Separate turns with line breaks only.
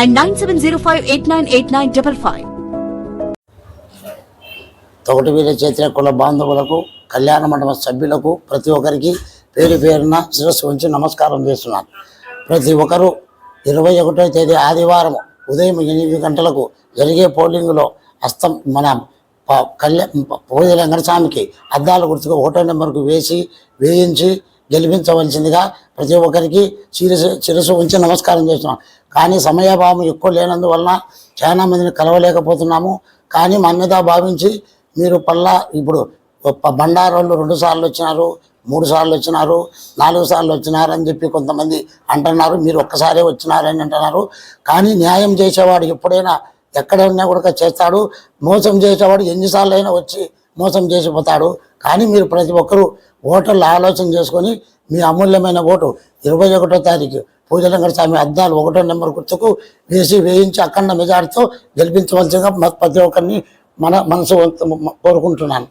and nine seven zero five eight nine eight nine double five
తొగటివీర చైత్ర కుల బాంధవులకు కళ్యాణ మండప సభ్యులకు ప్రతి ఒక్కరికి పేరు పేరున శిరస్సు ఉంచి నమస్కారం చేస్తున్నాను. ప్రతి ఒక్కరూ ఇరవై ఒకటో తేదీ ఆదివారం ఉదయం ఎనిమిది గంటలకు జరిగే పోలింగ్లో హస్తం మన కళ్యాణ పూజ వెంకటస్వామికి అద్దాల గుర్తుకు ఓటో నెంబర్కు వేసి వేయించి గెలిపించవలసిందిగా ప్రతి ఒక్కరికి శిరసు శిరసు ఉంచి నమస్కారం చేస్తున్నాం. కానీ సమయభావం ఎక్కువ లేనందువలన చాలా మందిని కలవలేకపోతున్నాము. కానీ మా మీద భావించి మీరు పల్లా ఇప్పుడు బండారోళ్ళు రెండు సార్లు వచ్చినారు మూడు సార్లు వచ్చినారు నాలుగు సార్లు వచ్చినారు అని చెప్పి కొంతమంది అంటున్నారు. మీరు ఒక్కసారే వచ్చినారని అంటున్నారు. కానీ న్యాయం చేసేవాడు ఎప్పుడైనా ఎక్కడ ఉన్నా కూడా చేస్తాడు. మోసం చేసేవాడు ఎన్నిసార్లు అయినా వచ్చి మోసం చేసిపోతాడు. కానీ మీరు ప్రతి ఒక్కరూ ఓటర్లు ఆలోచన చేసుకొని మీ అమూల్యమైన ఓటు ఇరవై ఒకటో తారీఖు పూజలంగర స్వామి అద్దాలు ఒకటో నెంబర్ గుర్తుకు వేసి వేయించి అఖండ మెజార్టీతో గెలిపించవలసిందిగా ప్రతి ఒక్కరిని మన మనసు కోరుకుంటున్నాను.